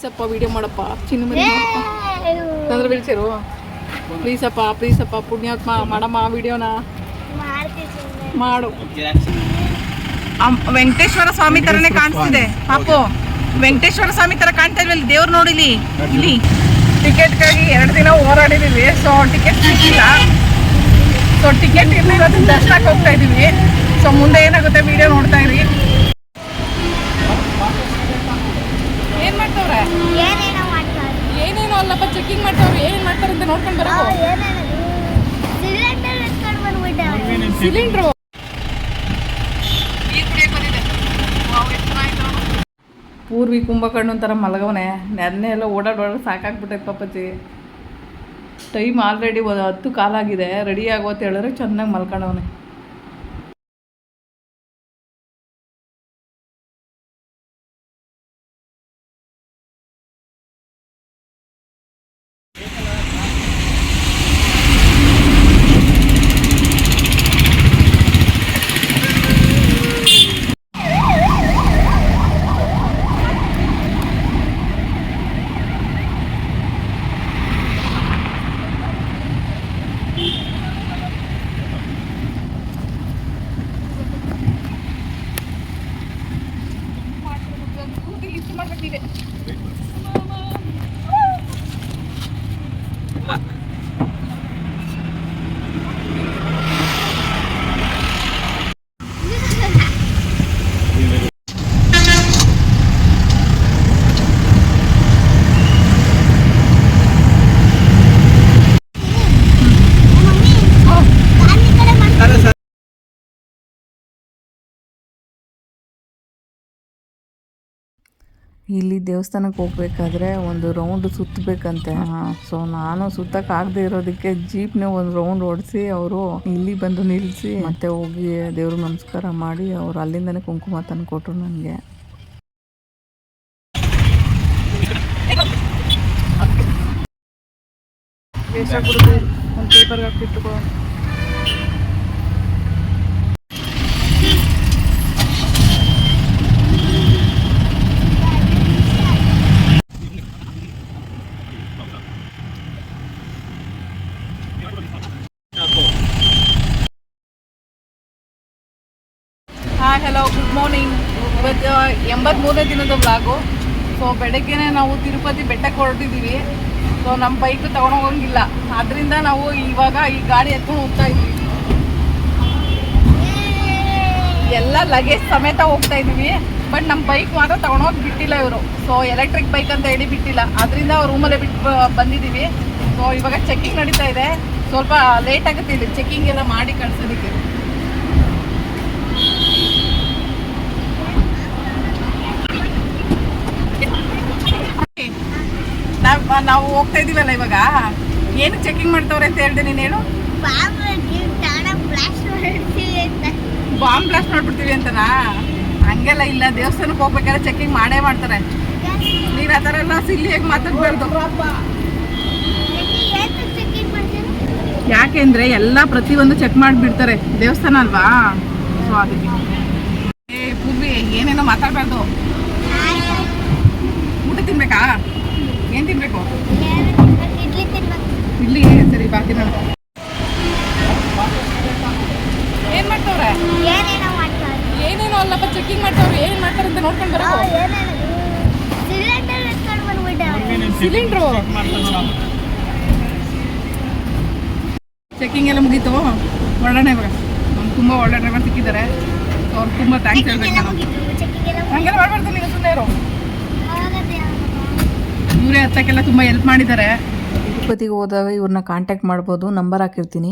ಪ್ಲೀಸಪ್ಪ video ಮಾಡಪ್ಪ. ಚಿನ್ನ ಮರಿ ಪ್ಲೀಸಪ್ಪ ಪ್ಲೀಸಪ್ಪ, ಪುಣ್ಯಾತ್ಮ, ಮಾಡಮ್ಮ ವಿಡಿಯೋನ ಮಾಡು. ವೆಂಕಟೇಶ್ವರ ಸ್ವಾಮಿ ತರನೇ ಕಾಣಿಸ್ತಿದೆ. ಪಾಪು, ವೆಂಕಟೇಶ್ವರ ಸ್ವಾಮಿ ತರ ಕಾಣ್ತಾ ಇಲ್ವಲ್ಲಿ? ದೇವ್ರು ನೋಡಿಲಿ. ಇಲ್ಲಿ. ಟಿಕೆಟ್ಗಾಗಿ ಎರಡು ದಿನ ಹೋರಾಡಿದೀವಿ. ಸೊ ಟಿಕೆಟ್ ಸಿಕ್ಕಿಲ್ಲ ಸೊ ಟಿಕೆಟ್ ಇರಲಿಲ್ಲ, ದರ್ಶನಕ್ಕೆ ಹೋಗ್ತಾ ಇದೀವಿ. ಸೊ ಮುಂದೆ ಏನಾಗುತ್ತೆ ವಿಡಿಯೋ ನೋಡ್ತಾ ಇರಿ. ಏನ್ ಏನೇನೋ ಮಾಡ್ತಾರೆ. ಏನೇನು ಅಲ್ಲಪ್ಪ ಚೆಕಿಂಗ್ ಮಾಡ್ತಾರೆ ಏನೇನು ಮಾಡ್ತಾರೆ ಅಂತ ನೋಡ್ಕೊಂಡು ಬರೋ ಸಿಲಿಂಡರ್ ಎತ್ಕೊಂಡು ಬಂದ್ಬಿಟ್ಟವ್ರೆ ಸಿಲಿಂಡ್ರು ಪೂರ್ವಿ ಕುಂಭಕರ್ಣ ಒಂಥರ ಮಲಗವನೆ. ನೆನ್ನೆ ಎಲ್ಲ ಓಡಾಡ್ ಓಡಾಡ್ ಸಾಕಾಗ್ಬಿಟ್ಟೈತೆ ಪಾಪಚ್ಚಿ ಟೈಮ್ ಆಲ್ರೆಡಿ ಒಂದು ಹತ್ತು ಕಾಲಾಗಿದೆ. ರೆಡಿ ಆಗೋ ಅಂತ ಹೇಳಿದ್ರೆ ಚೆನ್ನಾಗಿ ಮಲ್ಕೊಂಡವನೆ ಇಲ್ಲಿ ದೇವಸ್ಥಾನಕ್ಕೆ ಹೋಗ್ಬೇಕಾದ್ರೆ ಒಂದು ರೌಂಡ್ ಸುತ್ತಬೇಕಂತೆ ಸೊ ನಾನು ಸುತ್ತಕ್ಕೆ ಆಗದೆ ಇರೋದಕ್ಕೆ ಜೀಪ್ನ ಒಂದು ರೌಂಡ್ ಓಡಿಸಿ ಅವರು ಇಲ್ಲಿ ಬಂದು ನಿಲ್ಲಿಸಿ ಮತ್ತೆ ಹೋಗಿ ದೇವ್ರ ನಮಸ್ಕಾರ ಮಾಡಿ ಅವ್ರು ಅಲ್ಲಿಂದನೇ ಕುಂಕುಮ ತಂದು ಕೊಟ್ರು ನನಗೆ ಒಂದು ಪೇಪರ್ಗೆ ಹಾಯ್ ಹಲೋ ಗುಡ್ ಮಾರ್ನಿಂಗ್ ಇವತ್ತು ಎಂಬತ್ಮೂರನೇ ದಿನದ ಬ್ಲಾಗು ಸೊ ಬೆಳಗ್ಗೆನೇ ನಾವು ತಿರುಪತಿ ಬೆಟ್ಟಕ್ಕೆ ಹೊರಟಿದ್ದೀವಿ ಸೊ ನಮ್ಮ ಬೈಕ್ ತಗೊಂಡೋಗಂಗಿಲ್ಲ. ಅದರಿಂದ ನಾವು ಇವಾಗ ಈ ಗಾಡಿ ಎತ್ಕೊಂಡು ಹೋಗ್ತಾ ಇದ್ದೀವಿ. ಎಲ್ಲ ಲಗೇಜ್ ಸಮೇತ ಹೋಗ್ತಾ ಇದ್ದೀವಿ. ಬಟ್ ನಮ್ಮ ಬೈಕ್ ಮಾತ್ರ ತಗೊಂಡೋಗಿ ಬಿಟ್ಟಿಲ್ಲ ಇವರು. ಸೊ ಎಲೆಕ್ಟ್ರಿಕ್ ಬೈಕ್ ಅಂತ ಹೇಳಿ ಬಿಟ್ಟಿಲ್ಲ. ಅದರಿಂದ ರೂಮಲ್ಲೇ ಬಿಟ್ಟು ಬಂದಿದ್ದೀವಿ ಸೊ ಇವಾಗ ಚೆಕ್ಕಿಂಗ್ ನಡೀತಾ ಇದೆ. ಸ್ವಲ್ಪ ಲೇಟ್ ಆಗುತ್ತೆ ಇಲ್ಲಿ. ಚೆಕ್ಕಿಂಗ್ ಎಲ್ಲ ಮಾಡಿ ಕಳ್ಸೋದಕ್ಕೆ. ನಾವ್ ಹೋಗ್ತಾ ಇದೀವಲ್ಲ ಇವಾಗ. ಏನು ಚೆಕಿಂಗ್ ಮಾಡ್ತವ್ರೆ ಅಂತ ಹೇಳ್ದೆ ನೀನು ಹೇಳು. ಬಾಬು ಬ್ಲಾಸ್ಟ್ ಮಾಡ್ಬಿಡ್ತೀವಿ ಅಂತನಾ? ಹಂಗೆಲ್ಲ ಇಲ್ಲ ದೇವಸ್ಥಾನಕ್ಕೆ ಹೋಗ್ಬೇಕಾದ್ರೆ ಚೆಕಿಂಗ್ ಮಾಡೇ ಮಾಡ್ತಾರೆ. ನೀನು ಆ ಥರ ಎಲ್ಲ ಸಿಲ್ಲಿಯಾಗಿ ಮಾತಾಡ್ಬಾರ್ದು. ಯಾಕೆಂದ್ರೆ ಎಲ್ಲ ಪ್ರತಿಯೊಂದು ಚೆಕ್ ಮಾಡಿಬಿಡ್ತಾರೆ. ದೇವಸ್ಥಾನ ಅಲ್ವಾ? ಸೊ ಅದಕ್ಕೆ. ಪೂರ್ವಿ ಏನೇನೋ ಮಾತಾಡಬಾರ್ದು. ಇಲ್ಲಿ ಸರಿ ಬಾ ಏನು ಮಾಡ್ತವ್ರೆ? ಏನೇನೋ ಮಾಡ್ತಾರೆ. ಏನೇನೋ ಅಲ್ಲಪ್ಪ ಚೆಕಿಂಗ್ ಮಾಡ್ತಾವ್ರೆ ಏನ್ ಮಾಡ್ತಾರೆ ಅಂತ ನೋಡ್ಕೊಂಡು ಬರೋ ಸಿಲಿಂಡರ್ ಚೆಕಿಂಗ್ ಎಲ್ಲ ಮುಗೀತು. ಒಳ್ಳೆ ಇವಾಗ ನಮ್ಗೆ ತುಂಬ ಒಳ್ಳೆ ಡ್ರೈವರ್ ಸಿಕ್ಕಿದ್ದಾರೆ. ಅವ್ರು ತುಂಬಾ ಥ್ಯಾಂಕ್ಸ್ ಹೇಳ್ಬೇಕು ನಾನು. ಹಂಗೆಲ್ಲ ಮಾಡ್ಬಾರ್ದು ನೀವು ಸುಮ್ಮನೆ ಇವರು ಇವರೇ ಹತ್ತಕ್ಕೆಲ್ಲ ತುಂಬಾ ಹೆಲ್ಪ್ ಮಾಡಿದ್ದಾರೆ. ತಿರುಪತಿಗೆ ಹೋದಾಗ ಇವ್ರನ್ನ ಕಾಂಟ್ಯಾಕ್ಟ್ ಮಾಡ್ಬೋದು ನಂಬರ್ ಹಾಕಿರ್ತೀನಿ.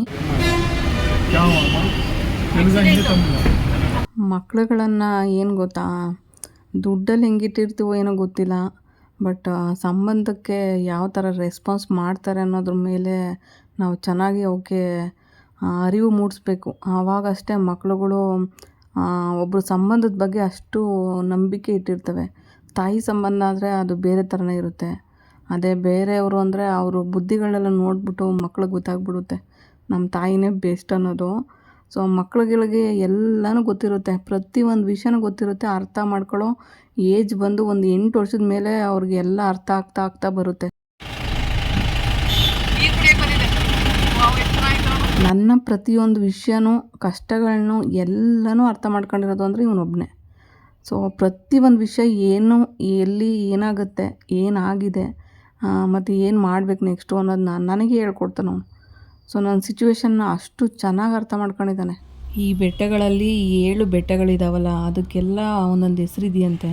ಮಕ್ಳುಗಳನ್ನು ಏನು ಗೊತ್ತಾ? ದುಡ್ಡಲ್ಲಿ ಹೆಂಗಿಟ್ಟಿರ್ತೀವೋ ಏನೋ ಗೊತ್ತಿಲ್ಲ ಬಟ್ ಸಂಬಂಧಕ್ಕೆ ಯಾವ ಥರ ರೆಸ್ಪಾನ್ಸ್ ಮಾಡ್ತಾರೆ ಅನ್ನೋದ್ರ ಮೇಲೆ ನಾವು ಚೆನ್ನಾಗಿ ಅವಕ್ಕೆ ಅರಿವು ಮೂಡಿಸ್ಬೇಕು. ಆವಾಗಷ್ಟೇ ಮಕ್ಕಳುಗಳು ಒಬ್ಬರು ಸಂಬಂಧದ ಬಗ್ಗೆ ಅಷ್ಟು ನಂಬಿಕೆ ಇಟ್ಟಿರ್ತವೆ. ತಾಯಿ ಸಂಬಂಧ ಆದರೆ ಅದು ಬೇರೆ ಥರನೇ ಇರುತ್ತೆ. ಅದೇ ಬೇರೆಯವರು ಅಂದರೆ ಅವರು ಬುದ್ಧಿಗಳನ್ನೆಲ್ಲ ನೋಡಿಬಿಟ್ಟು ಮಕ್ಳಿಗೆ ಗೊತ್ತಾಗ್ಬಿಡುತ್ತೆ. ನಮ್ಮ ತಾಯಿನೇ ಬೆಸ್ಟ್ ಅನ್ನೋದು. ಸೊ ಮಕ್ಳುಗಳಿಗೆ ಎಲ್ಲನೂ ಗೊತ್ತಿರುತ್ತೆ. ಪ್ರತಿಯೊಂದು ವಿಷಯನೂ ಗೊತ್ತಿರುತ್ತೆ. ಅರ್ಥ ಮಾಡ್ಕೊಳ್ಳೋ ಏಜ್ ಬಂದು ಒಂದು ಎಂಟು ವರ್ಷದ ಮೇಲೆ ಅವ್ರಿಗೆ ಎಲ್ಲ ಅರ್ಥ ಆಗ್ತಾ ಆಗ್ತಾ ಬರುತ್ತೆ. ನನ್ನ ಪ್ರತಿಯೊಂದು ವಿಷಯನೂ ಕಷ್ಟಗಳನ್ನೂ ಎಲ್ಲನೂ ಅರ್ಥ ಮಾಡ್ಕೊಂಡಿರೋದು ಅಂದರೆ ಇವನೊಬ್ಬನೇ ಸೊ ಪ್ರತಿಯೊಂದು ವಿಷಯ ಏನು, ಎಲ್ಲಿ ಏನಾಗುತ್ತೆ, ಏನಾಗಿದೆ ಮತ್ತು ಏನು ಮಾಡ್ಬೇಕು ನೆಕ್ಸ್ಟು ಅನ್ನೋದು ನಾನು ನನಗೆ ಹೇಳ್ಕೊಡ್ತಾನೆ ಅವನು. ಸೊ ನನ್ನ ಸಿಚುವೇಶನ್ನ ಅಷ್ಟು ಚೆನ್ನಾಗಿ ಅರ್ಥ ಮಾಡ್ಕೊಂಡಿದ್ದಾನೆ. ಈ ಬೆಟ್ಟಗಳಲ್ಲಿ ಏಳು ಬೆಟ್ಟಗಳಿದಾವಲ್ಲ, ಅದಕ್ಕೆಲ್ಲ ಒಂದೊಂದು ಹೆಸರಿದೆಯಂತೆ.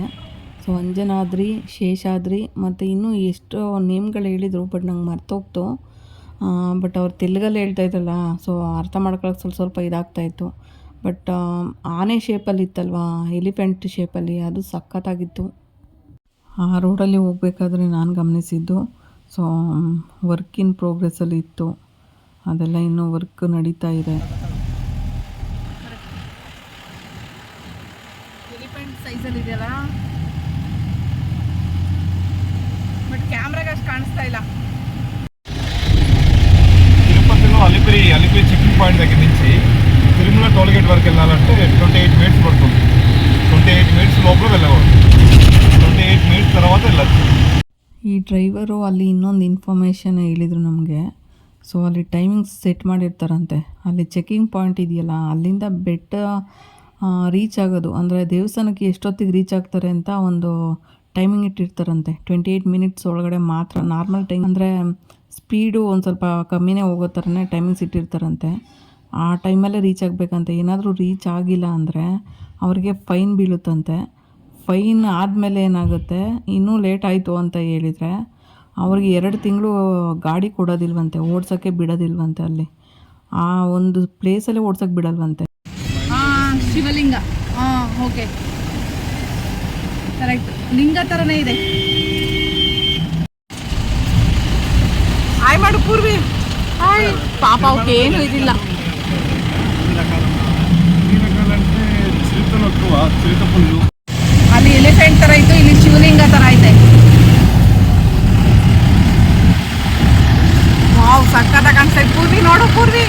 ಸೊ ಅಂಜನಾದ್ರಿ, ಶೇಷಾದ್ರಿ, ಮತ್ತು ಇನ್ನೂ ಎಷ್ಟೋ ನೇಮ್ಗಳು ಹೇಳಿದರು ಬಟ್ ನಂಗೆ ಮರ್ತೋಗ್ತು. ಬಟ್ ಅವ್ರು ತೆಲುಗಲ್ಲಿ ಹೇಳ್ತಾ ಇದ್ರಲ್ಲ ಸೊ ಅರ್ಥ ಮಾಡ್ಕೊಳಕ್ಕೆ ಸ್ವಲ್ಪ ಸ್ವಲ್ಪ ಇದಾಗ್ತಾಯಿತ್ತು ಬಟ್ ಆನೆ ಶೇಪಲ್ಲಿ ಇತ್ತಲ್ವಾ ಎಲಿಫೆಂಟ್ ಶೇಪಲ್ಲಿ ಅದು ಸಖತ್ತಾಗಿತ್ತು. ಆ ರೋಡಲ್ಲಿ ಹೋಗ್ಬೇಕಾದ್ರೆ ನಾನು ಗಮನಿಸಿದ್ದು ಸೊ ವರ್ಕ್ ಇನ್ ಪ್ರೋಗ್ರೆಸ್ಸಲ್ಲಿ ಇತ್ತು ಅದೆಲ್ಲ ಇನ್ನೂ ವರ್ಕ್ ನಡೀತಾ ಇದೆ ಎಲಿಫೆಂಟ್ ಸೈಜಲ್ಲಿ ಇದೆಯಲ್ಲ ಬಟ್ ಕ್ಯಾಮ್ರಾಗ ಅಷ್ಟು ಕಾಣಿಸ್ತಾ ಇಲ್ಲ తిరుపతిలో అలిపిరి అలిపిరి చెకింగ్ పాయింట్ దగ్గర నుంచి తిరుమల టోల్ గేట్ వరకు వెళ్ళాలంటే ట్వంటీ ఎయిట్ మినిట్స్ పడుతుంది ట్వంటీ ఎయిట్ మినిట్స్ లోపల వెళ్ళకూడదు ట్వంటీ ఎయిట్ మినిట్స్ తర్వాత వెళ్ళచ్చు ಈ ಡ್ರೈವರು ಅಲ್ಲಿ ಇನ್ನೊಂದು ಇನ್ಫಾರ್ಮೇಷನ್ ಹೇಳಿದರು ನಮಗೆ ಸೊ ಅಲ್ಲಿ ಟೈಮಿಂಗ್ಸ್ ಸೆಟ್ ಮಾಡಿರ್ತಾರಂತೆ ಅಲ್ಲಿ ಚೆಕಿಂಗ್ ಪಾಯಿಂಟ್ ಇದೆಯಲ್ಲ ಅಲ್ಲಿಂದ ಬೆಟ್ಟ ರೀಚ್ ಆಗೋದು ಅಂದರೆ ದೇವಸ್ಥಾನಕ್ಕೆ ಎಷ್ಟೊತ್ತಿಗೆ ರೀಚ್ ಆಗ್ತಾರೆ ಅಂತ ಒಂದು ಟೈಮಿಂಗ್ ಇಟ್ಟಿರ್ತಾರಂತೆ ಟ್ವೆಂಟಿ ಏಯ್ಟ್ ಮಿನಿಟ್ಸ್ ಒಳಗಡೆ ಮಾತ್ರ ನಾರ್ಮಲ್ ಟೈಮ್ ಅಂದರೆ ಸ್ಪೀಡು ಒಂದು ಸ್ವಲ್ಪ ಕಮ್ಮಿನೇ ಹೋಗೋ ಥರನೇ ಟೈಮಿಂಗ್ಸ್ ಇಟ್ಟಿರ್ತಾರಂತೆ ಆ ಟೈಮಲ್ಲೇ ರೀಚ್ ಆಗಬೇಕಂತೆ ಏನಾದರೂ ರೀಚ್ ಆಗಿಲ್ಲ ಅಂದರೆ ಅವ್ರಿಗೆ ಫೈನ್ ಬೀಳುತ್ತಂತೆ ಫೈನ್ ಆದಮೇಲೆ ಏನಾಗುತ್ತೆ? ಇನ್ನೂ ಲೇಟ್ ಆಯಿತು ಅಂತ ಹೇಳಿದರೆ ಅವ್ರಿಗೆ ಎರಡು ತಿಂಗಳು ಗಾಡಿ ಕೊಡೋದಿಲ್ವಂತೆ ಓಡ್ಸೋಕ್ಕೆ ಬಿಡೋದಿಲ್ವಂತೆ ಅಲ್ಲಿ. ಆ ಒಂದು ಪ್ಲೇಸಲ್ಲೇ ಓಡ್ಸೋಕ್ಕೆ ಬಿಡಲ್ವಂತೆ. ಶಿವಲಿಂಗ. ಹಾಂ ಓಕೆ ಕರೆಕ್ಟ್ ಲಿಂಗ ಥರನೇ ಇದೆ. ಆಯ್ ಮಾಡು ಪೂರ್ವಿ. ಹಾಯ್ ಪಾಪ ಅವಕ್ಕೆ ಏನು ಇದಿಲ್ಲ. ಸೈಡ್ ಥರ ಇಲ್ಲಿ ಶಿವಲಿಂಗ ತರ ಐತೆ. ವಾವ್ ಸಖತ್ತಾಗಿ ಕಾಣಿಸ್ತಾ ಪೂರ್ವಿ ನೋಡು ಪೂರ್ವಿ.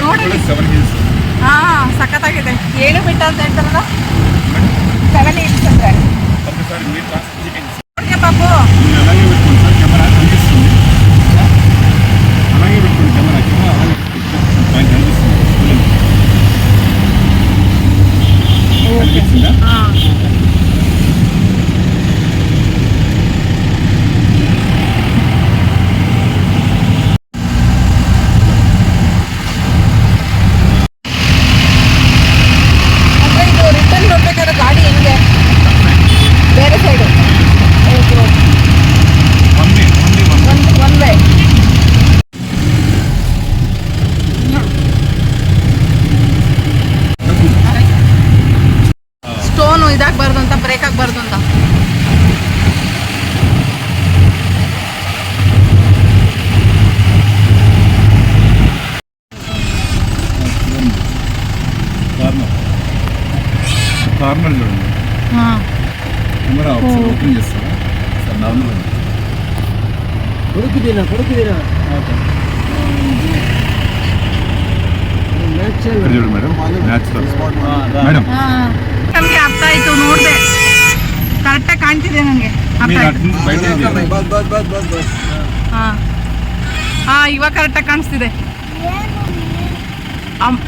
ನೋಡಿ. ಹಾ ಸಖತ್ತಾಗಿದೆ. ಏಳು ಬಿಟ್ಟ ಅಂತ ಹೇಳ್ತಾರಲ್ಲ? ಸೆವೆನ್ ಹಿಲ್ಸ್ ಅಂದ್ರೆ. ಪಾಪು? Yeah.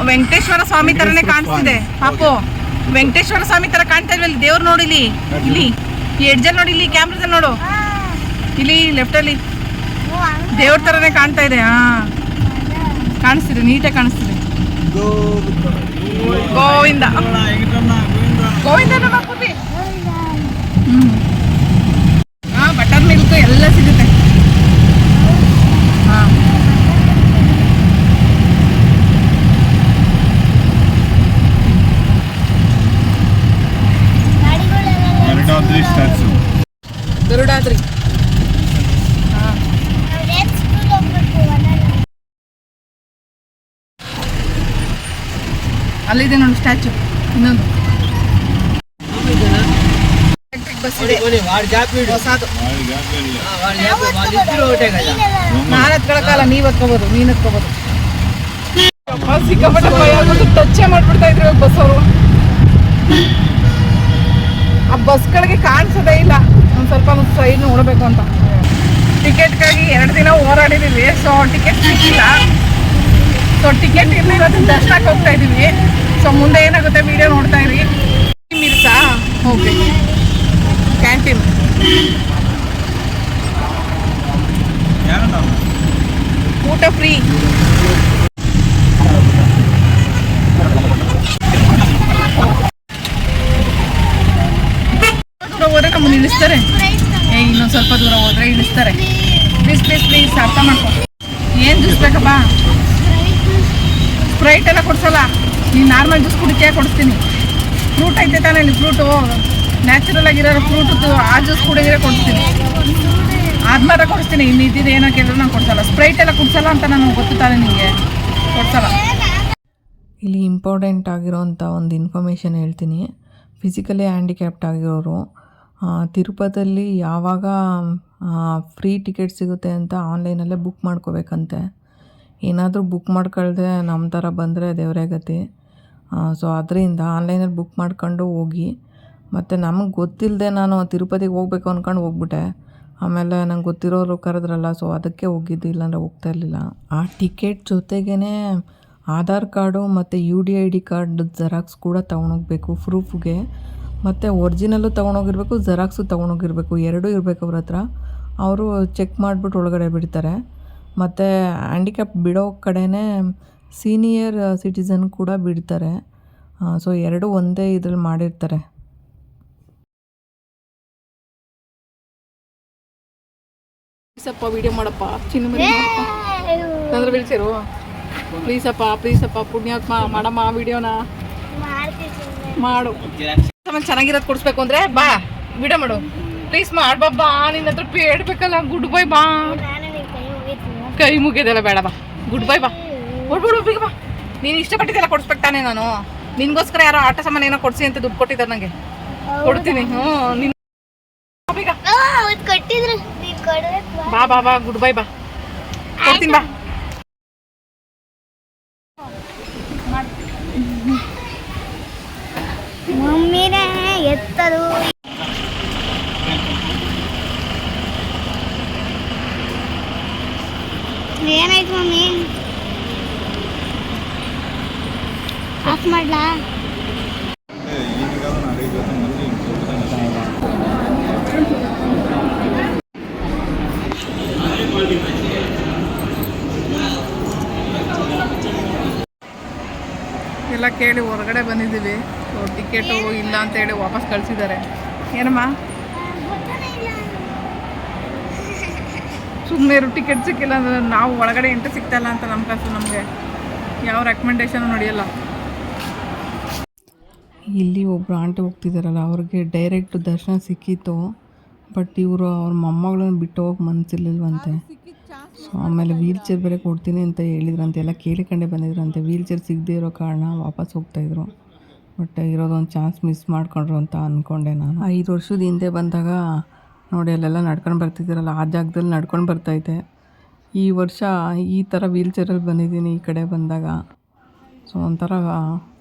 ವೆಂಕಟೇಶ್ವರ ಸ್ವಾಮಿ ತರನೇ ಕಾಣಿಸ್ತಿದೆ. ಪಾಪು ವೆಂಕಟೇಶ್ವರ ಸ್ವಾಮಿ ತರ ಕಾಣ್ತಾ ಇಲ್ವಲ್ಲಿ? ದೇವ್ರು ನೋಡಿಲಿ ಇಲ್ಲಿ. ಈ ಎಡ್ಜಲ್ಲಿ ನೋಡಿ ಇಲ್ಲಿ ಕ್ಯಾಮ್ರಾದಲ್ಲಿ ನೋಡು. ಇಲ್ಲಿ ಲೆಫ್ಟಲ್ಲಿ ದೇವ್ರ ತರನೇ ಕಾಣ್ತಾ ಇದೆ ಹಾ. ಕಾಣಿಸ್ತಿದೆ ನೀಟಾಗಿ ಕಾಣಿಸ್ತಿದೆ. ಗೋವಿಂದ. ಗೋವಿಂದ. ಹ್ಞೂ ಹಾಂ ಬಟರ್ ಮಿಲ್ಕ್ ಎಲ್ಲ ಸಿಗುತ್ತೆ ಹಾಂ ಗರುಡಾದ್ರಿ ಸ್ಟ್ಯಾಚ್ಯೂ ಗರುಡಾದ್ರಿ ಹಾಂ ಅಲ್ಲಿದೆ ನೋಡಿ ಸ್ಟ್ಯಾಚು ಇನ್ನೊಂದು. ಹತ್ಕೋಬೋದು ನೀನು ಹತ್ಕೋಬೋದು. ಇದ್ರು ಆ ಬಸ್ಗಳಿಗೆ ಕಾಣಿಸದೇ ಇಲ್ಲ. ಒಂದು ಸ್ವಲ್ಪ ಒಂದು ಸೈಡ್ ಓಡಬೇಕು ಅಂತ. ಟಿಕೆಟ್ಗಾಗಿ ಎರಡು ದಿನ ಹೋರಾಡಿದೀವಿ ಸೊ ಟಿಕೆಟ್ ಸಿಕ್ಕಿಲ್ಲ ಸೊ ಟಿಕೆಟ್ ಇರಲಿಲ್ಲ ದರ್ಶನಕ್ಕೆ ಹೋಗ್ತಾ ಇದ್ದೀವಿ ಸೊ ಮುಂದೆ ಏನಾಗುತ್ತೆ ವಿಡಿಯೋ ನೋಡ್ತಾ ಇರಿ. ಮಿರ್ಸಾ ಓಕೆ ಕ್ಯಾಂಟೀನ್ ಊಟ ಫ್ರೀ ದೂರ ಹೋದ್ರೆ ನಮ್ಮ ನಿಲ್ಲಿಸ್ತಾರೆ. ಏ, ಇನ್ನೊಂದು ಸ್ವಲ್ಪ ದೂರ ಹೋದ್ರೆ ಇಳಿಸ್ತಾರೆ. ಪ್ಲೀಸ್ ಪ್ಲೀಸ್ ಪ್ಲೀಸ್ ಅರ್ಥ ಮಾಡ್ಕೊ. ಏನು ಜ್ಯೂಸ್ ಸ್ಪ್ರೈಟ್ ಎಲ್ಲ ಕೊಡ್ಸಲ್ಲ? ನೀನು ನಾರ್ಮಲ್ ಜ್ಯೂಸ್ ಕುಡಿಕೆ ಕೊಡಿಸ್ತೀನಿ. ಫ್ರೂಟ್ ಐತೆ ತಾನೇ ನೀವು ಫ್ರೂಟು ನ್ಯಾಚುರಲ್ ಆಗಿರೋ ಫ್ರೂಟ್ ಆ ಜ್ಯೂಸ್ ಕುಡಿದ್ರೆ ಕೊಡಿಸ್ತೀನಿ. ಆದ್ಮಾರ ಕೊಡಿಸ್ತೀನಿ. ಇನ್ನು ಇದ್ದಿದ್ದು ಏನೋ ಕೇಳಿದ್ರು ನಾನು ಕೊಡ್ಸಲ್ಲ. ಸ್ಪ್ರೈಟ್ ಎಲ್ಲ ಕುಡ್ಸಲ್ಲ ಅಂತ ನಾನು ಗೊತ್ತು ತಾನೆ ನಿಮಗೆ ಕೊಡ್ಸಲ್ಲ. ಇಲ್ಲಿ ಇಂಪಾರ್ಟೆಂಟ್ ಆಗಿರೋಂಥ ಒಂದು ಇನ್ಫಾರ್ಮೇಷನ್ ಹೇಳ್ತೀನಿ. ಫಿಸಿಕಲಿ ಹ್ಯಾಂಡಿಕ್ಯಾಪ್ಟ್ ಆಗಿರೋರು ತಿರುಪತಿಯಲ್ಲಿ ಯಾವಾಗ ಫ್ರೀ ಟಿಕೆಟ್ ಸಿಗುತ್ತೆ ಅಂತ ಆನ್ಲೈನಲ್ಲೇ ಬುಕ್ ಮಾಡ್ಕೋಬೇಕಂತೆ. ಏನಾದರೂ ಬುಕ್ ಮಾಡ್ಕೊಳ್ದೆ ನಮ್ಮ ಥರ ಬಂದರೆ ದೇವರೇ ಗತಿ. ಸೊ ಅದರಿಂದ ಆನ್ಲೈನಲ್ಲಿ ಬುಕ್ ಮಾಡ್ಕೊಂಡು ಹೋಗಿ, ಮತ್ತು ನಮಗೆ ಗೊತ್ತಿಲ್ಲದೆ ನಾನು ತಿರುಪತಿಗೆ ಹೋಗ್ಬೇಕು ಅಂದ್ಕೊಂಡು ಹೋಗ್ಬಿಟ್ಟೆ. ಆಮೇಲೆ ನಂಗೆ ಗೊತ್ತಿರೋರು ಕರೆದ್ರಲ್ಲ ಸೊ ಅದಕ್ಕೆ ಹೋಗಿದ್ದು, ಇಲ್ಲಾಂದರೆ ಹೋಗ್ತಾ ಇರಲಿಲ್ಲ. ಆ ಟಿಕೆಟ್ ಜೊತೆಗೇ ಆಧಾರ್ ಕಾರ್ಡು ಮತ್ತು U D I D card xerox ಕೂಡ ತೊಗೊಂಡೋಗ್ಬೇಕು ಪ್ರೂಫ್ಗೆ ಮತ್ತು ಒರಿಜಿನಲ್ಲು ತೊಗೊಂಡೋಗಿರ್ಬೇಕು ಜೆರಾಕ್ಸು ತೊಗೊಂಡೋಗಿರ್ಬೇಕು, ಎರಡೂ ಇರಬೇಕು ಅವ್ರ ಹತ್ರ. ಅವರು ಚೆಕ್ ಮಾಡಿಬಿಟ್ಟು ಒಳಗಡೆ ಬಿಡ್ತಾರೆ. ಮತ್ತು ಹ್ಯಾಂಡಿಕ್ಯಾಪ್ ಬಿಡೋ ಕಡೆನೇ ಸೀನಿಯರ್ ಸಿಟಿಸನ್ ಕೂಡ ಬಿಡ್ತಾರೆ. ಸೊ ಎರಡೂ ಒಂದೇ ಇದ್ರಲ್ಲಿ ಮಾಡಿರ್ತಾರೆ. ಪ್ಲೀಸಪ್ಪ ವಿಡಿಯೋ ಮಾಡಪ್ಪ. ಚಿನ್ನ ಮರಿ ಅಂದ್ರೆ ಬಿಳ್ಸಿರು. ಪ್ಲೀಸಪ್ಪ ಪ್ಲೀಸಪ್ಪ ಪುಣ್ಯಾತ್ಮ, ಮಾಡಮ್ಮ ವಿಡಿಯೋನ ಮಾಡು. ಚೆನ್ನಾಗಿರೋದು ಕೊಡಿಸ್ಬೇಕು ಅಂದ್ರೆ ಬಾ ವಿಡಿಯೋ ಮಾಡು. ಪ್ಲೀಸ್ ಮಾಡ್ಬಾ ನಿನ್ನ ಹತ್ರ ಬೇಡ್ಬೇಕಲ್ಲ ಗುಡ್ ಬೈ, ಬಾ. ಕೈ ಮುಗಿಯೋದೆಲ್ಲ ಬೇಡ ಬಾ. Good bye. ಬಾ ಬಾ. ನೀನು ಇಷ್ಟಪಟ್ಟಿದ್ದೆಲ್ಲ ಕೊಡಿಸ್ಬಿಟ್ಟಾನೆ ನಾನು. ನಿನ್ಗೋಸ್ಕರ ಯಾರೋ ಆಟ ಸಾಮಾನು ಏನೋ ಕೊಡಿಸಿ ಅಂತ ದುಡ್ಡು ಕೊಟ್ಟಿದ್ದಾರೆ ನನಗೆ ಕೊಡ್ತೀನಿ. ಹ್ಞೂ ನಿನ್ ಬೇಗ ಕೊಟ್ಟಿದ್ರು. ನೀವ್ ಕೊಡ್ಬೇಕು ಬಾ. ಬಾ ಬಾ ಗುಡ್ ಬೈ ಬಾ. ಕೊಡ್ತೀನಿ ಬಾ ಮಮ್ಮಿನೇ ಎತ್ತರು ಏನಾಯ್ತು ಮಮ್ಮಿ ಆಫ್ ಮಾಡ್ಲಾ ಎಲ್ಲ ಕೇಳಿ ಹೊರಗಡೆ ಬಂದಿದ್ದೀವಿ ಸೊ ಟಿಕೆಟು ಇಲ್ಲ ಅಂತ ಹೇಳಿ ವಾಪಸ್ ಕಳಿಸಿದ್ದಾರೆ. ಏನಮ್ಮ? ಸುಮ್ಮನೆ ಟಿಕೆಟ್ ಸಿಕ್ಕಿಲ್ಲ ಅಂದ್ರೆ ನಾವು ಒಳಗಡೆ ಎಂಟು ಸಿಗ್ತಾಯಿಲ್ಲ ಅಂತ ನಮ್ಮ ಕಾಸು ನಮಗೆ. ಯಾವ ರೆಕಮೆಂಡೇಶನ್ ನಡೆಯಲ್ಲ. ಇಲ್ಲಿ ಒಬ್ಬರು ಆಂಟಿ ಹೋಗ್ತಿದ್ದಾರಲ್ಲ ಅವ್ರಿಗೆ ಡೈರೆಕ್ಟ್ ದರ್ಶನ ಸಿಕ್ಕಿತ್ತು. ಬಟ್ ಇವರು ಅವ್ರ ಮೊಮ್ಮಗಳನ್ನ ಬಿಟ್ಟು ಹೋಗಿ ಮನಸ್ಸಿರ್ಲಿಲ್ವಂತೆ ಸೊ ಆಮೇಲೆ ವೀಲ್ ಚೇರ್ ಬೇರೆ ಕೊಡ್ತೀನಿ ಅಂತ ಹೇಳಿದ್ರಂತೆ, ಎಲ್ಲ ಕೇಳಿಕೊಂಡೇ ಬಂದಿದ್ರಂತೆ. ವೀಲ್ ಚೇರ್ ಸಿಗದೇ ಇರೋ ಕಾರಣ ವಾಪಸ್ ಹೋಗ್ತಾಯಿದ್ರು ಬಟ್ ಇರೋದೊಂದು ಚಾನ್ಸ್ ಮಿಸ್ ಮಾಡ್ಕೊಂಡ್ರು ಅಂತ ಅಂದ್ಕೊಂಡೆ ನಾನು. ಐದು ವರ್ಷದ ಹಿಂದೆ ಬಂದಾಗ ನೋಡಿ ಅಲ್ಲೆಲ್ಲ ನಡ್ಕೊಂಡು ಬರ್ತಿದ್ದೀರಲ್ಲ ಆ ಜಾಗದಲ್ಲಿ ನಡ್ಕೊಂಡು ಬರ್ತಾಯಿದ್ದೆ ಈ ವರ್ಷ ಈ ಥರ ವೀಲ್ ಚೇರಲ್ಲಿ ಬಂದಿದ್ದೀನಿ ಈ ಕಡೆ ಬಂದಾಗ. ಸೊ ಒಂಥರ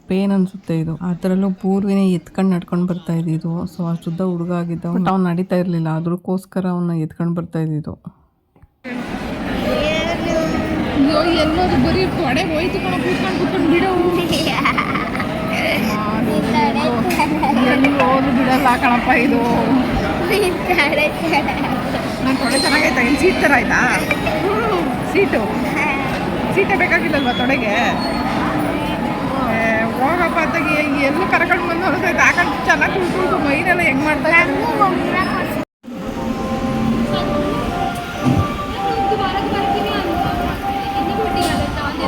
ಪೇನ್ ಅನಿಸುತ್ತೆ ಇದು. ಅದರಲ್ಲೂ ಪೂರ್ವಿನೇ ಎತ್ಕೊಂಡು ನಡ್ಕೊಂಡು ಬರ್ತಾ ಇದ್ದಿದ್ದು. ಸೊ ಅಷ್ಟುದ್ದ ಹುಡುಗ ಆಗಿದ್ದ ಬಟ್ ಅವ್ನು ನಡೀತಾ ಇರಲಿಲ್ಲ. ಅದಕ್ಕೋಸ್ಕರ ಅವನ್ನ ಎತ್ಕೊಂಡು ಬರ್ತಾ ಇದ್ದಿದ್ದು. ಎಲ್ಲರೂ ಬರೀ ಹೊಡೆ ಹೋಯ್ತು ಕೂತ್ಕೊಂಡು ಬಿಡು. ಎಲ್ಲಿ ಹೋದ್ರು ಬಿಡಲ್ಲ ಕಣಪ್ಪ ಇದು. ನಾನು ತೊಡೆ ಚೆನ್ನಾಗೈತಾ ಏನು ಸೀಟ್ ಥರ ಆಯ್ತಾ? ಸೀಟು ಸೀಟೇ ಬೇಕಾಗಿಲ್ಲಲ್ವಾ ತೊಡೆಗೆ? ಏ, ಹೋಗಪ್ಪ ಅಂತ ಎಲ್ಲೂ ಕರ್ಕೊಂಡು ಬಂದು ಹೊರಸೈತೆ ಹಾಕೊಂಡು ಚೆನ್ನಾಗಿ ಕುಳ್ಕೊಂಡು ಮೈನೆಲ್ಲ ಹೆಂಗೆ ಮಾಡ್ತಾ ಇದ್ದಾರೆ?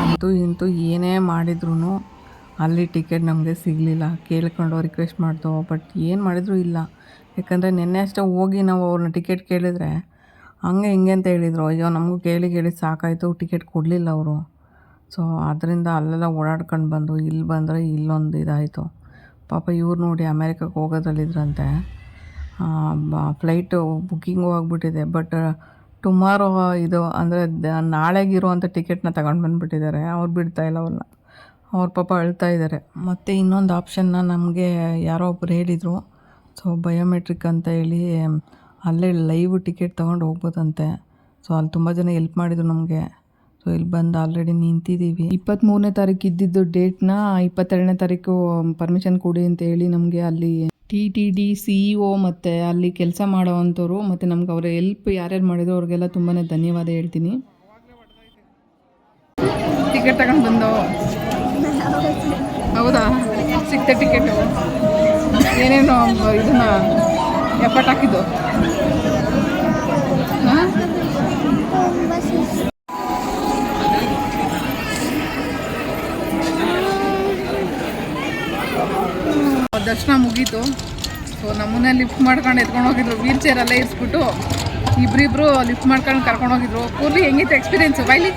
ಅಂತೂ ಇಂತೂ ಏನೇ ಮಾಡಿದ್ರು ಅಲ್ಲಿ ಟಿಕೆಟ್ ನಮಗೆ ಸಿಗಲಿಲ್ಲ. ಕೇಳ್ಕೊಂಡು ರಿಕ್ವೆಸ್ಟ್ ಮಾಡ್ದೋ ಬಟ್ ಏನು ಮಾಡಿದ್ರು ಇಲ್ಲ. ಯಾಕಂದರೆ ನಿನ್ನೆ ಅಷ್ಟೇ ಹೋಗಿ ನಾವು ಅವ್ರನ್ನ ಟಿಕೆಟ್ ಕೇಳಿದರೆ, ಹಂಗೆ ಹಿಂಗೆ ಅಂತ ಹೇಳಿದರು. ಅಯ್ಯೋ, ನಮಗೂ ಕೇಳಿ ಕೇಳಿ ಸಾಕಾಯಿತು. ಟಿಕೆಟ್ ಕೊಡಲಿಲ್ಲ ಅವರು. ಸೊ ಅದರಿಂದ ಅಲ್ಲೆಲ್ಲ ಓಡಾಡ್ಕೊಂಡು ಬಂದು ಇಲ್ಲಿ ಬಂದರೆ ಇಲ್ಲೊಂದು ಇದಾಯಿತು. ಪಾಪ ಇವ್ರು ನೋಡಿ ಅಮೇರಿಕಕ್ಕೆ ಹೋಗೋದ್ರಲ್ಲಿದ್ರಂತೆ ಫ್ಲೈಟು ಬುಕ್ಕಿಂಗು ಆಗಿಬಿಟ್ಟಿದೆ. ಬಟ್ ಟುಮಾರೋ ಇದು ಅಂದರೆ ನಾಳೆಗಿರುವಂಥ ಟಿಕೆಟ್ನ ತಗೊಂಡು ಬಂದುಬಿಟ್ಟಿದ್ದಾರೆ. ಅವ್ರು ಬಿಡ್ತಾ ಇಲ್ಲ ಅವ್ರನ್ನ ಅವ್ರ ಪಾಪ ಅಳ್ತಾ ಇದ್ದಾರೆ ಮತ್ತು ಇನ್ನೊಂದು ಆಪ್ಷನ್ನ ನಮಗೆ ಯಾರೋ ಒಬ್ಬರು ಹೇಳಿದರು. ಸೊ ಬಯೋಮೆಟ್ರಿಕ್ ಅಂತ ಹೇಳಿ, ಅಲ್ಲೇ ಲೈವ್ ಟಿಕೆಟ್ ತೊಗೊಂಡು ಹೋಗ್ಬೋದಂತೆ. ಸೊ ಅಲ್ಲಿ ತುಂಬ ಜನ ಎಲ್ಪ್ ಮಾಡಿದರು ನಮಗೆ. ಸೊ ಇಲ್ಲಿ ಬಂದು ಆಲ್ರೆಡಿ ನಿಂತಿದ್ದೀವಿ. ಇಪ್ಪತ್ತ್ಮೂರನೇ ತಾರೀಕು ಇದ್ದಿದ್ದು ಡೇಟ್ನ ಇಪ್ಪತ್ತೆರಡನೇ ತಾರೀಕು ಪರ್ಮಿಷನ್ ಕೊಡಿ ಅಂತ ಹೇಳಿ ನಮಗೆ ಅಲ್ಲಿ T T D C E O ಮತ್ತು ಅಲ್ಲಿ ಕೆಲಸ ಮಾಡೋವಂಥವ್ರು ಮತ್ತು ನಮ್ಗೆ ಅವರ ಹೆಲ್ಪ್ ಯಾರ್ಯಾರು ಮಾಡಿದ್ರು ಅವ್ರಿಗೆಲ್ಲ ತುಂಬಾ ಧನ್ಯವಾದ ಹೇಳ್ತೀನಿ. ಟಿಕೆಟ್ ತಗೊಂಡು ಬಂದು ಹೌದಾ? ಸಿಕ್ತ ಟಿಕೆಟು ಏನೇನು, ಇದನ್ನ ಎಫರ್ಟ್ ಹಾಕಿದ್ದು? ದರ್ಶನ ಮುಗೀತು. ಸೊ ನಮ್ಮನ್ನೇ ಲಿಫ್ಟ್ ಮಾಡ್ಕೊಂಡು ಎತ್ಕೊಂಡು ಹೋಗಿದ್ರು. ವೀಲ್ ಚೇರಲ್ಲೇ ಇರಿಸ್ಬಿಟ್ಟು ಇಬ್ರಿಬ್ರು ಲಿಫ್ಟ್ ಮಾಡ್ಕೊಂಡು ಕರ್ಕೊಂಡು ಹೋಗಿದ್ರು. ಪೂರ್ಲಿ ಹೆಂಗಿತ್ತು ಎಕ್ಸ್ಪೀರಿಯೆನ್ಸು ಬೈಲಿ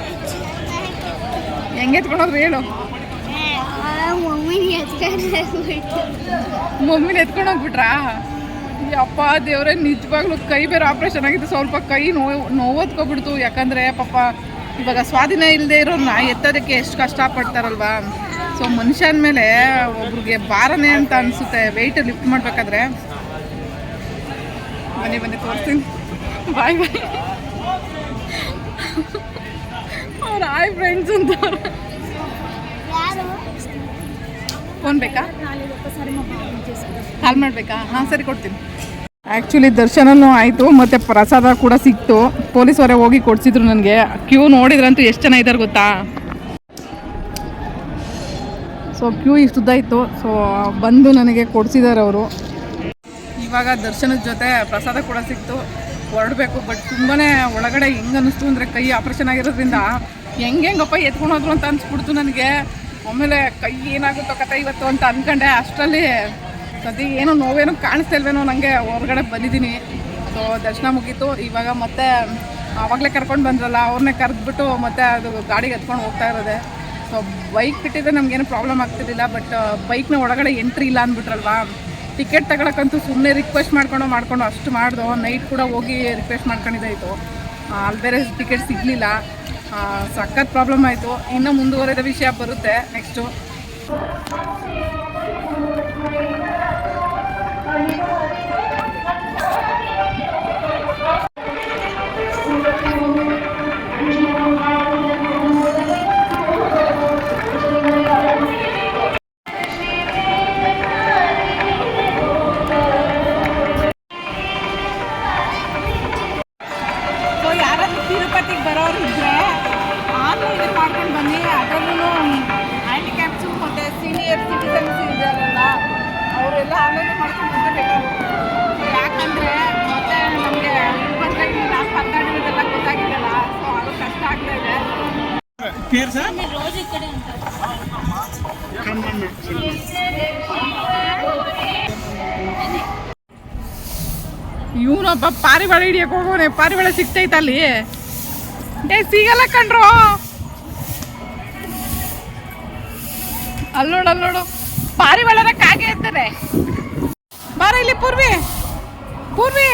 ಹೆಂಗೆ ಎತ್ಕೊಂಡು ಹೋಗ್ರಿ ಹೇಳು. ಮಮ್ಮಿನ ಎತ್ಕೊಂಡು ಹೋಗ್ಬಿಟ್ರಾ? ಅಪ್ಪ, ದೇವ್ರೆ, ನಿಜವಾಗ್ಲೂ ಕೈ ಬೇರೆ ಆಪ್ರೇಷನ್ ಆಗಿತ್ತು. ಸ್ವಲ್ಪ ಕೈ ನೋವು ನೋವತ್ಕೊಬಿಡ್ತು. ಯಾಕಂದರೆ, ಪಾಪ, ಇವಾಗ ಸ್ವಾಧೀನ ಇಲ್ಲದೆ ಇರೋರ್ನ ಎತ್ತೋದಕ್ಕೆ ಎಷ್ಟು ಕಷ್ಟಪಡ್ತಾರಲ್ವಾ? ಸೊ ಮನುಷ್ಯನ ಮೇಲೆ ಒಬ್ರಿಗೆ ಭಾರನೇ ಅಂತ ಅನಿಸುತ್ತೆ. ವೆಯ್ಟ್ ಲಿಫ್ಟ್ ಮಾಡಬೇಕಾದ್ರೆ. ಬನ್ನಿ ಬನ್ನಿ, ತೋರಿಸ್ತೀನಿ. ಬಾಯ್ ಬಾಯ್. ಅವ್ರ ಆಯ್ ಫ್ರೆಂಡ್ಸ್ ಅಂತ ಫೋನ್ ಬೇಕಾ? ಕಾಲ್ ಮಾಡಬೇಕಾ? ಹಾಂ, ಸರಿ, ಕೊಡ್ತೀನಿ. ಆ್ಯಕ್ಚುಲಿ ದರ್ಶನನೂ ಆಯಿತು, ಮತ್ತು ಪ್ರಸಾದ ಕೂಡ ಸಿಕ್ತು. ಪೊಲೀಸವರೇ ಹೋಗಿ ಕೊಡಿಸಿದ್ರು ನನಗೆ. ಕ್ಯೂ ನೋಡಿದ್ರಂತೂ ಎಷ್ಟು ಜನ ಇದ್ದಾರೆ ಗೊತ್ತಾ? ಸೊ ಕ್ಯೂ ಇಷ್ಟುದ್ದಾಯಿತು ಇತ್ತು. ಸೊ ಬಂದು ನನಗೆ ಕೊಡಿಸಿದ್ದಾರೆ ಅವರು. ಇವಾಗ ದರ್ಶನದ ಜೊತೆ ಪ್ರಸಾದ ಕೂಡ ಸಿಕ್ತು. ಹೊರಡಬೇಕು ಬಟ್ ತುಂಬಾ ಒಳಗಡೆ ಹೆಂಗೆ ಅನ್ನಿಸ್ತು ಅಂದರೆ ಕೈ ಆಪ್ರೇಷನ್ ಆಗಿರೋದ್ರಿಂದ ಹೆಂಗೆ ಹೆಂಗಪ್ಪ ಎತ್ಕೊಂಡು ಹೋದ್ರು ಅಂತ ಅನ್ಸ್ಬಿಡ್ತು ನನಗೆ. ಆಮೇಲೆ ಕೈ ಏನಾಗುತ್ತೋ ಕತೆ ಇವತ್ತು ಅಂತ ಅಂದ್ಕೊಂಡೆ ಅಷ್ಟರಲ್ಲಿ ಸದ್ಯ ಏನೋ ನೋವೇನೋ ಕಾಣಿಸ್ತಿಲ್ವೇನೋ ನನಗೆ ಹೊರಗಡೆ ಬಂದಿದ್ದೀನಿ. ಸೊ ದರ್ಶನ ಮುಗೀತು, ಇವಾಗ ಮತ್ತೆ ಆವಾಗಲೇ ಕರ್ಕೊಂಡು ಬಂದ್ರಲ್ಲ ಅವ್ರನ್ನೇ ಕರೆದ್ಬಿಟ್ಟು ಮತ್ತೆ ಅದು ಗಾಡಿಗೆ ಎತ್ಕೊಂಡು ಹೋಗ್ತಾ ಇರೋದೆ. ಸೊ ಬೈಕ್ ಬಿಟ್ಟಿದ್ರೆ ನಮಗೇನು ಪ್ರಾಬ್ಲಮ್ ಆಗ್ತಿರ್ಲಿಲ್ಲ ಬಟ್ ಬೈಕ್ನ ಒಳಗಡೆ ಎಂಟ್ರಿ ಇಲ್ಲ ಅಂದ್ಬಿಟ್ರಲ್ವಾ? ಟಿಕೆಟ್ ತಗೊಳಕ್ಕಂತೂ ಸುಮ್ಮನೆ ರಿಕ್ವೆಸ್ಟ್ ಮಾಡ್ಕೊಂಡು ಮಾಡ್ಕೊಂಡು ಅಷ್ಟು ಮಾಡಿದೋ ನೈಟ್ ಕೂಡ ಹೋಗಿ ರಿಕ್ವೆಸ್ಟ್ ಮಾಡ್ಕೊಂಡಿದ್ದಾಯಿತು. ಅಲ್ಲಿ ಬೇರೆ ಟಿಕೆಟ್ ಸಿಗಲಿಲ್ಲ. ಸಖತ್ ಪ್ರಾಬ್ಲಮ್ ಆಯಿತು. ಇನ್ನೂ ಮುಂದುವರೆದ ವಿಷಯ ಬರುತ್ತೆ ನೆಕ್ಸ್ಟು ತಿರುಪತಿಗೆ ಬರೋರು ಇದ್ರೆ ಇದು ಮಾಡ್ಕೊಂಡು ಬನ್ನಿ. ಅದರಲ್ಲೂ ಹ್ಯಾಂಡಿಕ್ಯಾಪ್ಸು ಮತ್ತು ಸೀನಿಯರ್ ಸಿಟಿಸನ್ಸ್ ಇದ್ದಾರಲ್ಲ ಅವರೆಲ್ಲ ಆಮೇಲೆ ಮಾಡ್ಕೊಂಡು ಬರಬೇಕು ಯಾಕಂದರೆ ಮತ್ತೆ ನಮಗೆ ಲಾಸ್ಟ್ ಹನ್ನೆರಡನೇದೆಲ್ಲ ಗೊತ್ತಾಗಿದ್ದಲ್ಲ ಸೊ ಅದು ಕಷ್ಟ ಆಗ್ತಾ ಇದೆ. ಇವನೊಬ್ಬ ಪಾರಿವಾಳ ಹಿಡಿಯಕ್ಕೆ ಹೋಗೋನೆ ಪಾರಿವಾಳ ಸಿಗ್ತೈತೆ ಅಲ್ಲಿ. ಏ ಸಿಗಲ್ಲ ಕಣ್ರು. ಅಲ್ಲೋಡು ಅಲ್ಲೋಡು ಪಾರಿವಾಳನ ಕಾಗೆ ಇರ್ತದೆ ಬಾರ ಇಲ್ಲಿ ಪೂರ್ವಿ. ಪೂರ್ವಿ.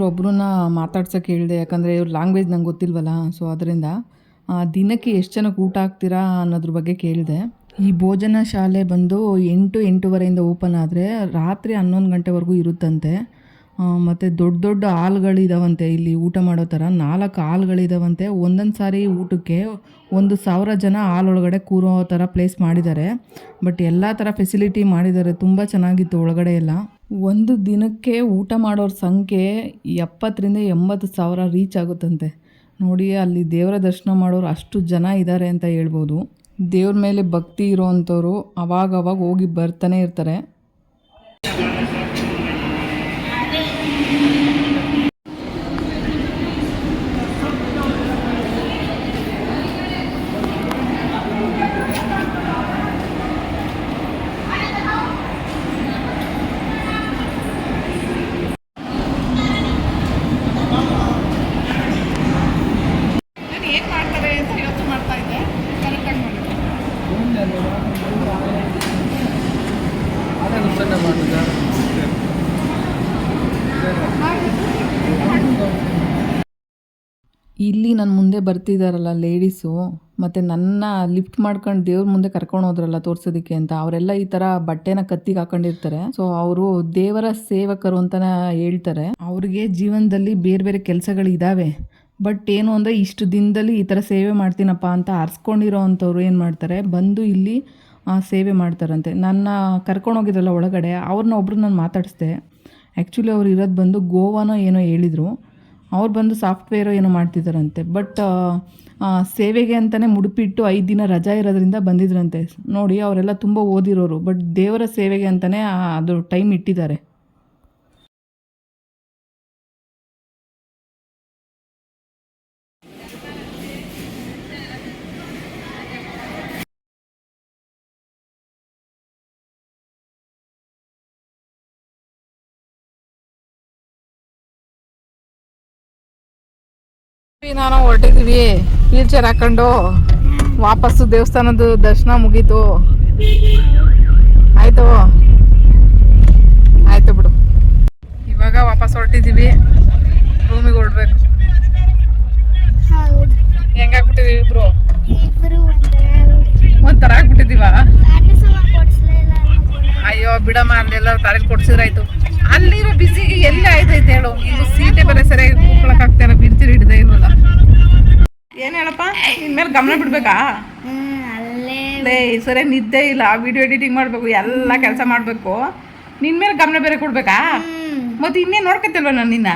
ಇವರೊಬ್ಬರನ್ನ ಮಾತಾಡ್ಸೋಕೆ ಹೇಳಿದೆ, ಯಾಕಂದರೆ ಇವ್ರ ಲ್ಯಾಂಗ್ವೇಜ್ ನಂಗೆ ಗೊತ್ತಿಲ್ವಲ್ಲ ಸೊ ಅದರಿಂದ ದಿನಕ್ಕೆ ಎಷ್ಟು ಜನಕ್ಕೆ ಊಟ ಹಾಕ್ತೀರಾ ಅನ್ನೋದ್ರ ಬಗ್ಗೆ ಕೇಳಿದೆ. ಈ ಭೋಜನ ಶಾಲೆ ಬಂದು ಎಂಟು ಎಂಟೂವರೆಯಿಂದ ಓಪನ್ ಆದರೆ ರಾತ್ರಿ ಹನ್ನೊಂದು ಗಂಟೆವರೆಗೂ ಇರುತ್ತಂತೆ. ಮತ್ತು ದೊಡ್ಡ ದೊಡ್ಡ ಹಾಲ್ಗಳಿದಾವಂತೆ ಇಲ್ಲಿ ಊಟ ಮಾಡೋ ಥರ ನಾಲ್ಕು ಹಾಲ್ಗಳಿದಾವಂತೆ. ಒಂದೊಂದು ಸಾರಿ ಊಟಕ್ಕೆ ಒಂದು ಸಾವಿರ ಜನ ಹಾಲೊಳಗಡೆ ಕೂರೋ ಥರ ಪ್ಲೇಸ್ ಮಾಡಿದ್ದಾರೆ. ಬಟ್ ಎಲ್ಲ ಥರ ಫೆಸಿಲಿಟಿ ಮಾಡಿದ್ದಾರೆ. ತುಂಬ ಚೆನ್ನಾಗಿತ್ತು ಒಳಗಡೆ ಎಲ್ಲ. ಒಂದು ದಿನಕ್ಕೆ ಊಟ ಮಾಡೋರ ಸಂಖ್ಯೆ ಎಪ್ಪತ್ತರಿಂದ ಎಂಬತ್ತು ಸಾವಿರ ರೀಚ್ ಆಗುತ್ತಂತೆ. ನೋಡಿ, ಅಲ್ಲಿ ದೇವರ ದರ್ಶನ ಮಾಡೋರು ಅಷ್ಟು ಜನ ಇದ್ದಾರೆ ಅಂತ ಹೇಳ್ಬೋದು. ದೇವ್ರ ಮೇಲೆ ಭಕ್ತಿ ಇರೋವಂಥವ್ರು ಅವಾಗ ಹೋಗಿ ಬರ್ತಾನೆ ಇರ್ತಾರೆ ನಾನು ಏನು ಮಾಡ್ತಾರೆ ಅಂತ ಯೋಚನೆ ಮಾಡ್ತಾ ಇದ್ದೆ ಕರೆಕ್ಟಾಗಿ ಮಾಡಿದ್ದೆ ಇಲ್ಲಿ ನನ್ನ ಮುಂದೆ ಬರ್ತಿದ್ದಾರಲ್ಲ ಲೇಡೀಸು ಮತ್ತು ನನ್ನ ಲಿಫ್ಟ್ ಮಾಡ್ಕೊಂಡು ದೇವ್ರ ಮುಂದೆ ಕರ್ಕೊಂಡು ಹೋದ್ರಲ್ಲ ತೋರ್ಸೋದಕ್ಕೆ ಅಂತ, ಅವರೆಲ್ಲ ಈ ಥರ ಬಟ್ಟೆನ ಕತ್ತಿಗೆ ಹಾಕೊಂಡಿರ್ತಾರೆ. ಸೊ ಅವರು ದೇವರ ಸೇವಕರು ಅಂತಲೇ ಹೇಳ್ತಾರೆ. ಅವ್ರಿಗೆ ಜೀವನದಲ್ಲಿ ಬೇರೆ ಬೇರೆ ಕೆಲಸಗಳು ಇದ್ದಾವೆ ಬಟ್ ಏನು ಅಂದರೆ ಇಷ್ಟು ದಿನದಲ್ಲಿ ಈ ಥರ ಸೇವೆ ಮಾಡ್ತೀನಪ್ಪ ಅಂತ ಅರ್ಸ್ಕೊಂಡಿರೋ ಅಂಥವ್ರು ಏನು ಮಾಡ್ತಾರೆ? ಬಂದು ಇಲ್ಲಿ ಸೇವೆ ಮಾಡ್ತಾರಂತೆ. ನನ್ನ ಕರ್ಕೊಂಡು ಹೋಗಿದ್ರಲ್ಲ ಒಳಗಡೆ ಅವ್ರನ್ನ ಒಬ್ರು ನಾನು ಮಾತಾಡಿಸ್ದೆ. ಆ್ಯಕ್ಚುಲಿ ಅವ್ರು ಇರೋದು ಬಂದು ಗೋವಾನೋ ಏನೋ ಹೇಳಿದರು. ಅವ್ರು ಬಂದು ಸಾಫ್ಟ್ವೇರ್ ಏನೋ ಮಾಡ್ತಿದ್ದಾರಂತೆ. ಬಟ್ ಸೇವೆಗೆ ಅಂತಲೇ ಮುಡುಪಿಟ್ಟು ಐದು ದಿನ ರಜಾ ಇರೋದ್ರಿಂದ ಬಂದಿದ್ರಂತೆ. ನೋಡಿ, ಅವರೆಲ್ಲ ತುಂಬ ಓದಿರೋರು, ಬಟ್ ದೇವರ ಸೇವೆಗೆ ಅಂತಲೇ ಅದು ಟೈಮ್ ಇಟ್ಟಿದ್ದಾರೆ. ನಾನು ಹೊರಟಿದ್ದೀವಿ ವೀಲ್ ಚೇರ್ ಹಾಕೊಂಡು ವಾಪಸ್ಸು ದೇವಸ್ಥಾನದ ದರ್ಶನ ಮುಗೀತು. ಆಯ್ತು. ಆಯ್ತು ಬಿಡು. ಇವಾಗ ವಾಪಸ್ ಹೊರಟಿದ್ದೀವಿ ರೂಮಿಗೆ ಹೊರಡ್ಬೇಕು. ಹೌದು. ಹೆಂಗಾಗ್ಬಿಟ್ಟಿದೀವಿ ಇಬ್ರು? ಒಂಥರ ಕೊಡ್ಸ್ಲಿಲ್ಲ ಅಯ್ಯೋ ಬಿಡಮ್ಮ ಅಲ್ಲೆಲ್ಲ ತಲೆಗೆ ಕೊಡ್ಸಿದ್ರಾಯ್ತು. ಅಲ್ಲಿರೋ ಬಿಸಿಗೆ ಎಲ್ಲಿ ಆಯ್ತೈತೆ ಹೇಳು. ಇದು ಸೀಟೆ ಬೇರೆ ಸರಿಯಾಗಿ ಕೂತ್ಕೊಳಕ್ ಆಗ್ತಾ ಇಲ್ಲ ಹಿಡಿದ ಏನು ಇಲ್ವಲ್ಲ ಏನ್ ಹೇಳಪ್ಪ? ಇನ್ಮೇಲೆ ಗಮನ ಬಿಡ್ಬೇಕಾ? ಅಲ್ಲೇ ಸರಿಯಾಗಿ ಸರಿ ನಿದ್ದೆ ಇಲ್ಲ. ವಿಡಿಯೋ ಎಡಿಟಿಂಗ್ ಮಾಡ್ಬೇಕು, ಎಲ್ಲ ಕೆಲಸ ಮಾಡ್ಬೇಕು. ನಿನ್ ಮೇಲೆ ಗಮನ ಬೇರೆ ಕೊಡ್ಬೇಕಾ? ಮತ್ತೆ ಇನ್ನೇನ್ ನೋಡ್ಕೊತಿಲ್ವ ನಾನು ನಿನ್ನ?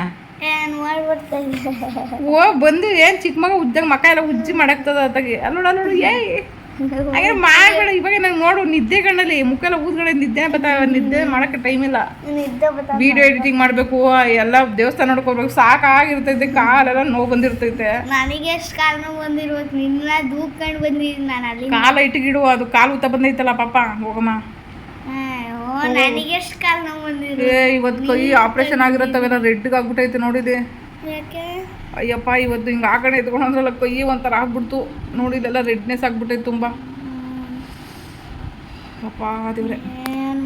ಓ, ಬಂದು ಏನ್ ಚಿಕ್ಕ ಮಗ ಉದ್ದಾಗ ಮಕ್ಕ ಎಲ್ಲ ಉಜ್ಜಿ ಮಾಡಾಕ್ತದ ಅತ್ತಾಗಿ ಅಲ್ಲೋಡ, ಅಲ್ಲೋಡು, ಏಯ್. ಹಾಗೆ ಮಾಡ್ಬೇಡ ಇವಾಗ ನಂಗೆ ನೋಡು ನಿದ್ದೆ ಕಣ್ಣಲ್ಲಿ ಮುಖೆಲ್ಲ ಊದ್ಗಡೆ ನಿದ್ದೆ ಬತ್ತ ನಿದ್ದೆ ಮಾಡಕ್ಕೆ ಟೈಮ್ ಇಲ್ಲ. ವಿಡಿಯೋ ಎಡಿಟಿಂಗ್ ಮಾಡಬೇಕು ಎಲ್ಲ ದೇವಸ್ಥಾನ ನೋಡ್ಕೋಬೇಕು ಸಾಕಾಗಿರ್ತೈತೆ ಕಾಲೆಲ್ಲ ನೋವು ಬಂದಿರ್ತೈತೆ. ನನಗೆ ಎಷ್ಟು ಕಾಲು ನೋವು ಬಂದಿರ್ಬೇಕು ನಿನ್ನ ದೂಕೊಂಡು ಬಂದಿದ್ದೀನಿ ನಾನು ಅಲ್ಲಿ ಕಾಲ ಇಟ್ಟಿಗಿಡು ಅದು ಕಾಲು ಊತ ಬಂದೈತಲ್ಲ ಪಾಪ ಹೋಗಮ್ಮ. ನನಗೆ ಎಷ್ಟು ಕಾಲ ನೋವು ಬಂದಿರೋ ಇವತ್ತು ಕೈ ಆಪರೇಷನ್ ಆಗಿರತ್ತವೆಲ್ಲ ರೆಡ್ಗೆ ಆಗ್ಬಿಟ್ಟೈತೆ ನೋಡಿದೆ. ಯಾಕೆ? ಅಯ್ಯಪ್ಪ ಇವತ್ತು ಹಿಂಗೆ ಆ ಕಡೆ ಎತ್ಕೊಂಡ್ರಲ್ಲ ಕೈ ಒಂಥರ ಆಗ್ಬಿಡ್ತು. ನೋಡಿದೆಲ್ಲ ರೆಡ್ನೆಸ್ ಆಗ್ಬಿಟ್ಟೈತೆ ತುಂಬ. ಅಪ್ಪ ದೇವ್ರೆ.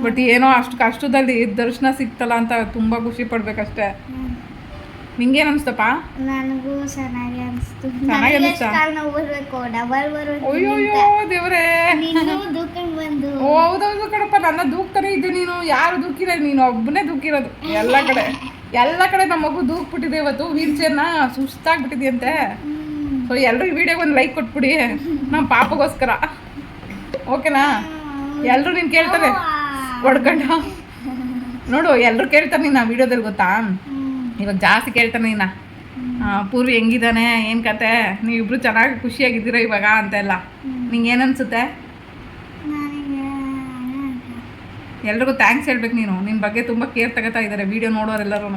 ಬಟ್ ಏನೋ ಅಷ್ಟು ಕಷ್ಟದಲ್ಲಿ ದರ್ಶನ ಸಿಕ್ತಲ್ಲ ಅಂತ ತುಂಬ ಖುಷಿ ಪಡ್ಬೇಕಷ್ಟೇ. ನಿಂಗೇನು ಅನ್ಸ್ತಪ್ಪ? ನನಗೂ ಚೆನ್ನಾಗಿ ಅನಿಸ್ತು. ಚೆನ್ನಾಗಿ ನನಗೆ ಅನ್ಸ್ತಾ? ಅಯ್ಯೋಯ್ಯೋ ದೇವ್ರೇ. ಬಂದು. ಹೌದೌದು ಕಣಪ್ಪ ನನ್ನ ದೂಕ್ತಾನೆ ಇದ್ದು ನೀನು. ಯಾರು ದೂಕಿರ ನೀನು? ಒಬ್ಬನೇ ದೂಕಿರೋದು ಎಲ್ಲ ಕಡೆ. ಎಲ್ಲ ಕಡೆ ನಮ್ಮ ಮಗು ದೂಕ್ಬಿಟ್ಟಿದೆ ಇವತ್ತು ವೀಲ್ ಚೇರ್ನ ಸುಸ್ತಾಗ್ಬಿಟ್ಟಿದೆಯಂತೆ. ಸೊ ಎಲ್ಲರೂ ಈ ವಿಡಿಯೋಗೆ ಒಂದು ಲೈಕ್ ಕೊಟ್ಬಿಡಿ ನಮ್ಮ ಪಾಪಗೋಸ್ಕರ. ಓಕೆನಾ ಎಲ್ಲರೂ ನೀನು ಕೇಳ್ತಾರೆ? ಹೊಡ್ಕೊಂಡು ನೋಡು ಎಲ್ಲರೂ ಕೇಳ್ತಾರೆ ನೀನು ವಿಡಿಯೋದಲ್ಲಿ ಗೊತ್ತಾ? ಇವಾಗ ಜಾಸ್ತಿ ಕೇಳ್ತಾನೆ ನೀನ. ಪೂರ್ವಿ ಹೆಂಗಿದ್ದಾನೆ, ಏನು ಕತೆ? ನೀವಿಬ್ರು ಚೆನ್ನಾಗಿ ಖುಷಿಯಾಗಿದ್ದೀರಾ ಇವಾಗ ಅಂತೆಲ್ಲ. ನಿಂಗೆ ಏನು ಅನ್ಸುತ್ತೆ ನನಗೆ ಎಲ್ರಿಗೂ ಥ್ಯಾಂಕ್ಸ್ ಹೇಳ್ಬೇಕು ನೀನು. ನಿನ್ನ ಬಗ್ಗೆ ತುಂಬ ಕೇರ್ ತಗೋತಾ ಇದ್ದಾರೆ ವಿಡಿಯೋ ನೋಡೋರೆಲ್ಲರೂ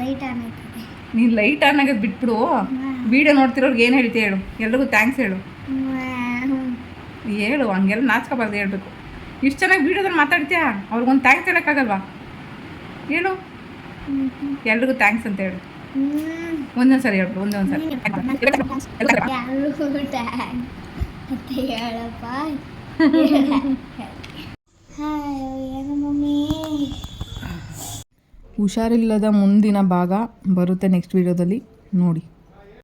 ಲೈಟ್ ಆನ್ ನೀನು ಲೈಟ್ ಆನ್ ಆಗೋದು ಬಿಟ್ಬಿಡು. ವಿಡಿಯೋ ನೋಡ್ತಿರೋರ್ಗೆ ಏನು ಹೇಳ್ತೀಯ ಹೇಳು. ಎಲ್ರಿಗೂ ಥ್ಯಾಂಕ್ಸ್ ಹೇಳು. ಹೇಳು ಹಂಗೆಲ್ಲ ನಾಚ್ಕೋಬಾರ್ದು ಹೇಳ್ಬೇಕು. ಇಷ್ಟು ಚೆನ್ನಾಗಿ ವಿಡಿಯೋದಲ್ಲಿ ಮಾತಾಡ್ತೀಯಾ? ಅವ್ರಿಗೊಂದು ಥ್ಯಾಂಕ್ಸ್ ಹೇಳೋಕ್ಕಾಗಲ್ವಾ? ಹೇಳು. ಎಲ್ರಿಗೂ ಥ್ಯಾಂಕ್ಸ್ ಅಂತ ಹೇಳು. ಒಂದೊಂದು ಸರಿ ಹೇಳ್ಬಿಡು ಒಂದೊಂದು ಸರಿ ಹೇಳಪ್ಪ. ಹುಷಾರಿಲ್ಲದ ಮುಂದಿನ ಭಾಗ ಬರುತ್ತೆ ನೆಕ್ಸ್ಟ್ ವಿಡಿಯೋದಲ್ಲಿ ನೋಡಿ.